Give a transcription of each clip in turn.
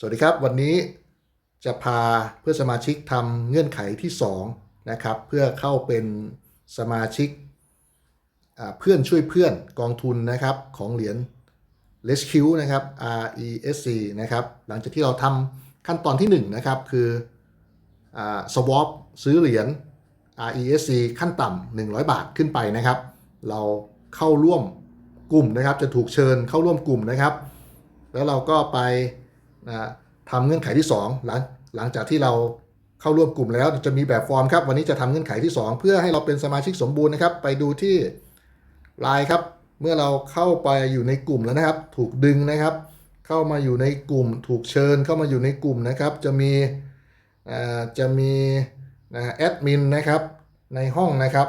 สวัสดีครับ วันนี้จะพาเพื่อนสมาชิกทำเงื่อนไขที่2นะครับเพื่อเข้าเป็นสมาชิกเพื่อนช่วยเพื่อนกองทุนนะครับของเหรียญ r e s c u นะครับ RESC นะครับหลังจากที่เราทำขั้นตอนที่1นะครับคืออ swap ซื้อเหรียญ RESC ขั้นต่ำ100 บาทขึ้นไปนะครับ เราเข้าร่วมกลุ่มนะครับจะถูกเชิญเข้าร่วมกลุ่มนะครับ แล้วเราก็ไป นะทำเงื่อนไขที่ 2 หลังหลังจากที่เราเข้าร่วมกลุ่มแล้วจะมีแบบฟอร์มครับ วันนี้จะทำเงื่อนไขที่ 2 เพื่อให้เราเป็นสมาชิกสมบูรณ์นะครับ ไปดูที่ไลน์ครับ เมื่อเราเข้าไปอยู่ในกลุ่มแล้วนะครับ ถูกดึงนะครับ เข้ามาอยู่ในกลุ่ม ถูกเชิญเข้ามาอยู่ในกลุ่มนะครับ จะมีจะมีแอดมินนะครับในห้องนะครับ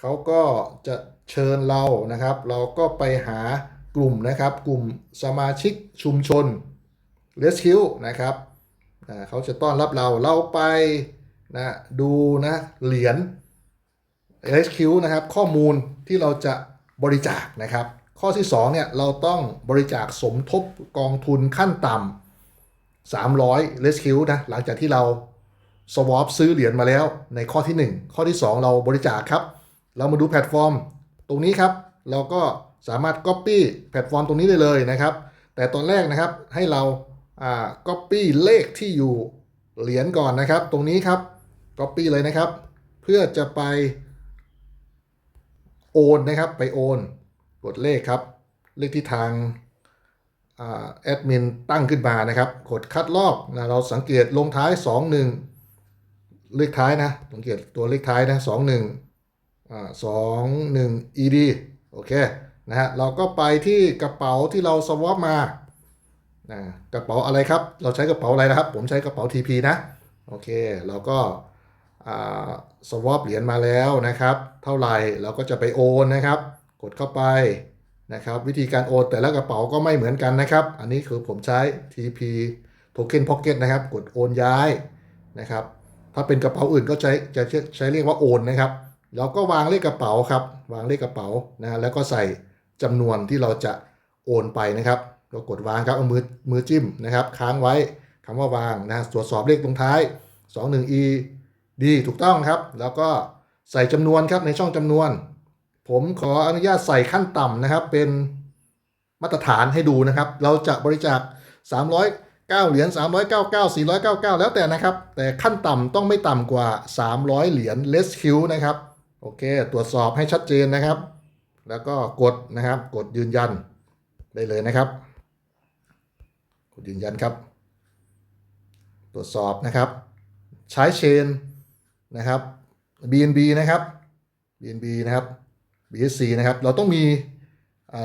เขาก็จะเชิญเรานะครับ เราก็ไปหากลุ่มนะครับ กลุ่มสมาชิกชุมชน r e s c u นะครับเขาจะต้อนรับเราเราไปนะดูนะเหรียญ r e s c u นะครับข้อมูลที่เราจะบริจาคนะครับ ข้อที่2เนี่ยเราต้องบริจาคสมทบกองทุนขั้นต่ำ300 r e s c u นะหลังจากที่เรา swap ซื้อเหรียญมาแล้วในข้อที่ 1 ข้อที่ 2 เราบริจาคครับ เรามาดูแพลตฟอร์ม ตรงนี้ครับ เราก็สามารถ Copy แพลตฟอร์มตรงนี้ได้เลยนะครับ แต่ตอนแรกนะครับให้เรา อ่า Copy เลขที่อยู่เหรียญก่อนนะครับ ตรงนี้ครับ Copy เลยนะครับ เพื่อจะไปโอนนะครับ ไปโอน กดเลขครับ เลขที่ทางแอดมินตั้งขึ้นมานะครับ กดคัดลอกนะเราสังเกตลงท้าย 2 1 เลขท้ายนะสังเกตตัวเลขท้ายนะ2 1อ่า2 1 ed โอเคนะฮะเราก็ไปที่กระเป๋าที่เราสวอปมา นะกระเป๋าอะไรครับ เราใช้กระเป๋าอะไรนะครับ ผมใช้กระเป๋า TP นะ โอเค เราก็สวอปเหรียญมาแล้วนะครับ เท่าไหร่เราก็จะไปโอนนะครับ กดเข้าไปนะครับ วิธีการโอนแต่ละกระเป๋าก็ไม่เหมือนกันนะครับ อันนี้คือผมใช้ TP Token Pocket นะครับ กดโอนย้ายนะครับ ถ้าเป็นกระเป๋าอื่นก็ใช้จะใช้เรียกว่าโอนนะครับ เราก็วางเลขกระเป๋าครับ วางเลขกระเป๋านะ แล้วก็ใส่จำนวนที่เราจะโอนไปนะครับ ก็กดวางครับเอามือมือจิ้มนะครับ ค้างไว้คำว่าวางนะตรวจสอบเลขตรงท้าย 21e ดีถูกต้องครับ แล้วก็ใส่จำนวนครับในช่องจำนวน ผมขออนุญาตใส่ขั้นต่ำนะครับ เป็นมาตรฐานให้ดูนะครับ เราจะบริจาค 309 เหรียญ399 499 แล้วแต่นะครับ แต่ขั้นต่ำต้องไม่ต่ำกว่า 300 เหรียญ less q นะครับ โอเค ตรวจสอบให้ชัดเจนนะครับ แล้วก็กดนะครับ กดยืนยันได้เลยนะครับ ยืนยันครับ ตรวจสอบนะครับ ใช้เชนนะครับ BNB นะครับ BNB นะครับ BSC นะครับ เราต้องมี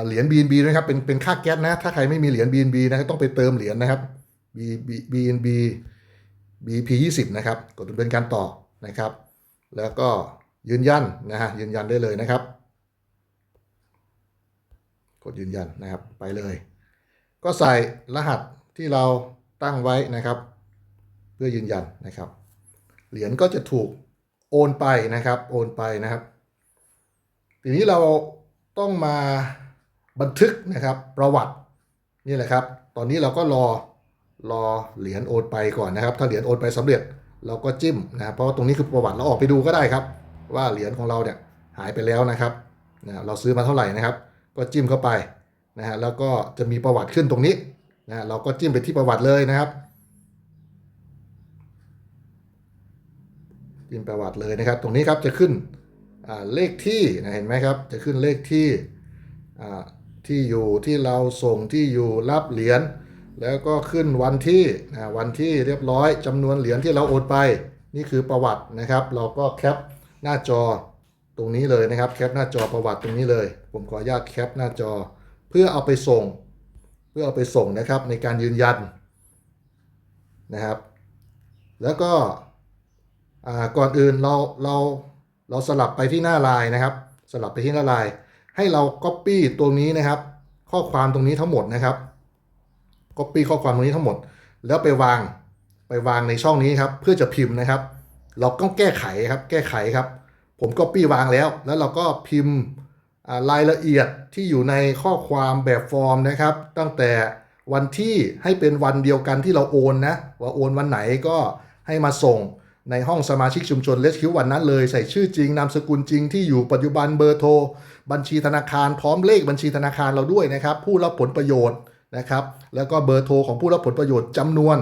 เหรียญ BNB นะครับ เป็นเป็นค่าแก๊สนะ ถ้าใครไม่มีเหรียญ BNB นะครับต้องไปเติมเหรียญนะครับ B B BNB BP 20นะครับ กดเป็นการต่อนะครับ แล้วก็ยืนยันนะฮะ ยืนยันได้เลยนะครับ กดยืนยันนะครับ ไปเลย ก็ใส่รหัส ที่เราตั้งไว้นะครับ เพื่อยืนยันนะครับ เหรียญก็จะถูกโอนไปนะครับ โอนไปนะครับ ทีนี้เราต้องมาบันทึกนะครับ ประวัตินี่แหละครับ ตอนนี้เราก็รอรอเหรียญโอนไปก่อนนะครับ ถ้าเหรียญโอนไปสำเร็จเราก็จิ้มนะครับเพราะว่าตรงนี้คือประวัติเราออกไปดูก็ได้ครับ ว่าเหรียญของเราเนี่ยหายไปแล้วนะครับนะเราซื้อมาเท่าไหร่นะครับ ก็จิ้มเข้าไปนะฮะแล้วก็จะมีประวัติขึ้นตรงนี้ นะเราก็จิ้มไปที่ประวัติเลยนะครับพิมประวัติเลยนะครับ ตรงนี้ครับจะขึ้นเลขที่นะเห็นไหมครับ จะขึ้นเลขที่ที่อยู่ที่เราส่งที่อยู่รับเหรียญแล้วก็ขึ้นวันที่นะวันที่เรียบร้อยจำนวนเหรียญที่เราโอนไป นี่คือประวัตินะครับ เราก็แคปหน้าจอตรงนี้เลยนะครับ แคปหน้าจอประวัติตรงนี้เลย ผมขออนุญาตแคปหน้าจอ เพื่อเอาไปส่ง เพื่อเอาไปส่งนะครับในการยืนยันนะครับ แล้วก็ก่อนอื่นเราเราเราสลับไปที่หน้าไลน์นะครับ สลับไปที่หน้าไลน์ให้เรา Copy ตรงนี้นะครับ ข้อความตรงนี้ทั้งหมดนะครับ Copy ข้อความตรงนี้ทั้งหมด แล้วไปวางไปวางในช่องนี้ครับ เพื่อจะพิมพ์นะครับ เราต้องแก้ไขครับ แก้ไขครับ ผม Copy วางแล้ว แล้วเราก็พิมพ์ รายละเอียดที่อยู่ในข้อความแบบฟอร์มนะครับ ตั้งแต่วันที่ให้เป็นวันเดียวกันที่เราโอนนะว่าโอนวันไหนก็ให้มาส่งในห้องสมาชิกชุมชนเลสคิววันนั้นเลย ใส่ชื่อจริงนามสกุลจริงที่อยู่ปัจจุบันเบอร์โทร บัญชีธนาคารพร้อมเลขบัญชีธนาคารเราด้วยนะครับ ผู้รับผลประโยชน์นะครับ แล้วก็เบอร์โทรของผู้รับผลประโยชน์จำนวน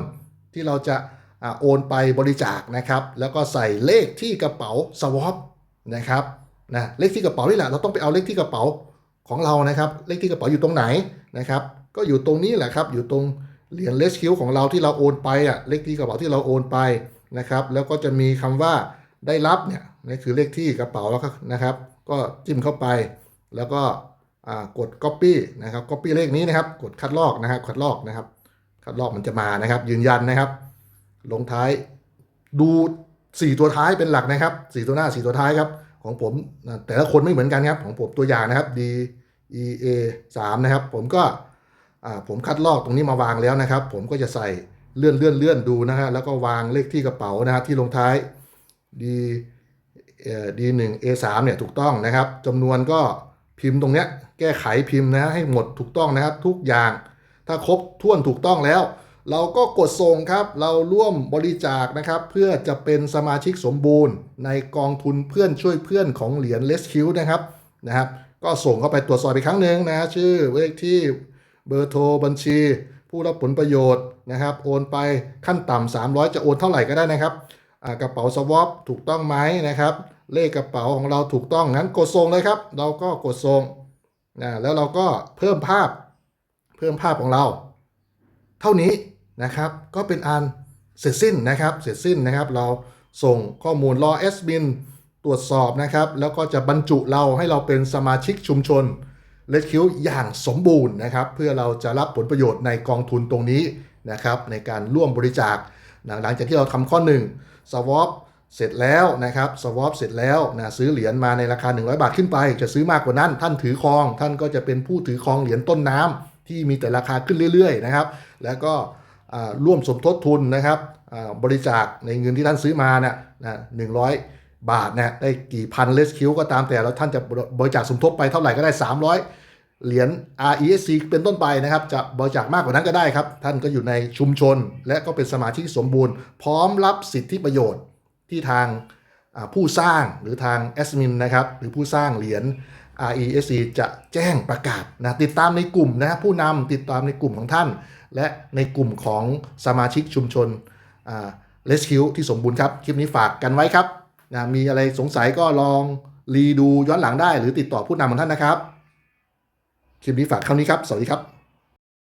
ที่เราจะอโอนไปบริจาคนะครับ แล้วก็ใส่เลขที่กระเป๋าสวอปนะครับ นะเลขที่กระเป๋านี่แหละเราต้องไปเอาเลขที่กระเป๋าของเรานะครับเลขที่กระเป๋าอยู่ตรงไหนนะครับก็อยู่ตรงนี้แหละครับอยู่ตรงเหรียญเลสคิวของเราที่เราโอนไปอะเลขที่กระเป๋าที่เราโอนไปนะครับแล้วก็จะมีคำว่าได้รับเนี่ยนี่คือเลขที่กระเป๋าแล้วนะครับ ก็จิ้มเข้าไป แล้วก็กด copy นะครับ copy เลขนี้นะครับ กดคัดลอกนะครับคัดลอกนะครับ คัดลอกมันจะมานะครับ ยืนยันนะครับ ลงท้ายดู 4 ตัวท้ายเป็นหลักนะครับ 4 ตัวหน้า 4 ตัวท้ายครับ ของผมแต่ละคนไม่เหมือนกันครับของผมตัวอย่างนะครับ D E A 3นะครับ ผมก็ผมคัดลอกตรงนี้มาวางแล้วนะครับ ผมก็จะใส่เลื่อนเลื่อนเลื่อนดูนะฮะแล้วก็วางเลขที่กระเป๋านะครับที่ลงท้าย D เอ่อ D1 A3 เนี่ยถูกต้องนะครับจำนวนก็พิมพ์ตรงเนี้ยแก้ไขพิมพ์นะให้หมดถูกต้องนะครับ ทุกอย่างถ้าครบถ้วนถูกต้องแล้ว เราก็กดส่งครับ เราร่วมบริจาคนะครับ เพื่อจะเป็นสมาชิกสมบูรณ์ ในกองทุนเพื่อนช่วยเพื่อนของเหรียญเลสคิวนะครับนะครับ ก็ส่งเข้าไปตรวจสอบอีกครั้งหนึ่งนะชื่อเลขที่เบอร์โทรบัญชี ผู้รับผลประโยชน์นะครับ โอนไปขั้นต่ำ300 จะโอนเท่าไหร่ก็ได้นะครับกระเป๋าสวอปถูกต้องไหมนะครับ เลขกระเป๋าของเราถูกต้องงั้นกดส่งเลยครับ เราก็กดส่งนะแล้วเราก็เพิ่มภาพ เพิ่มภาพของเรา เท่านี้ นะครับ ก็เป็นอันเสร็จสิ้นนะครับ เสร็จสิ้นนะครับ เราส่งข้อมูลรอเอสบินตรวจสอบนะครับ แล้วก็จะบรรจุเราให้เราเป็นสมาชิกชุมชนเลดคิวอย่างสมบูรณ์นะครับ เพื่อเราจะรับผลประโยชน์ในกองทุนตรงนี้นะครับ ในการร่วมบริจาคหลังจากที่เราทำข้อหนึ่งสวอปเสร็จแล้วนะครับสวอปเสร็จแล้วนะซื้อเหรียญมาในราคา 100 บาทขึ้นไป จะซื้อมากกว่านั้น ท่านถือครอง ท่านก็จะเป็นผู้ถือครองเหรียญต้นน้ำที่มีแต่ราคาขึ้นเรื่อย ๆ นะครับ แล้วก็ ร่วมสมทบทุนนะครับบริจาคในเงินที่ท่านซื้อมานะนะหนึ่งร้อยบาทนะได้กี่พันเลสคิวก็ตามแต่แล้วท่านจะบริจาคสมทบไปเท่าไหร่ก็ได้ 300 เหรียญ RESC เป็นต้นไปนะครับ จะบริจาคมากกว่านั้นก็ได้ครับ ท่านก็อยู่ในชุมชน และก็เป็นสมาชิกสมบูรณ์ พร้อมรับสิทธิประโยชน์ที่ทางผู้สร้างหรือทางแอสมินนะครับหรือผู้สร้างเหรียญ RESC จะแจ้งประกาศนะติดตามในกลุ่มนะผู้นำติดตามในกลุ่มของท่าน และในกลุ่มของสมาชิกชุมชนเลสคิวที่สมบูรณ์ครับ คลิปนี้ฝากกันไว้ครับนะมีอะไรสงสัยก็ลองรีดูย้อนหลังได้ หรือติดต่อผู้นำของท่านนะครับ คลิปนี้ฝากเท่านี้ครับ สวัสดีครับ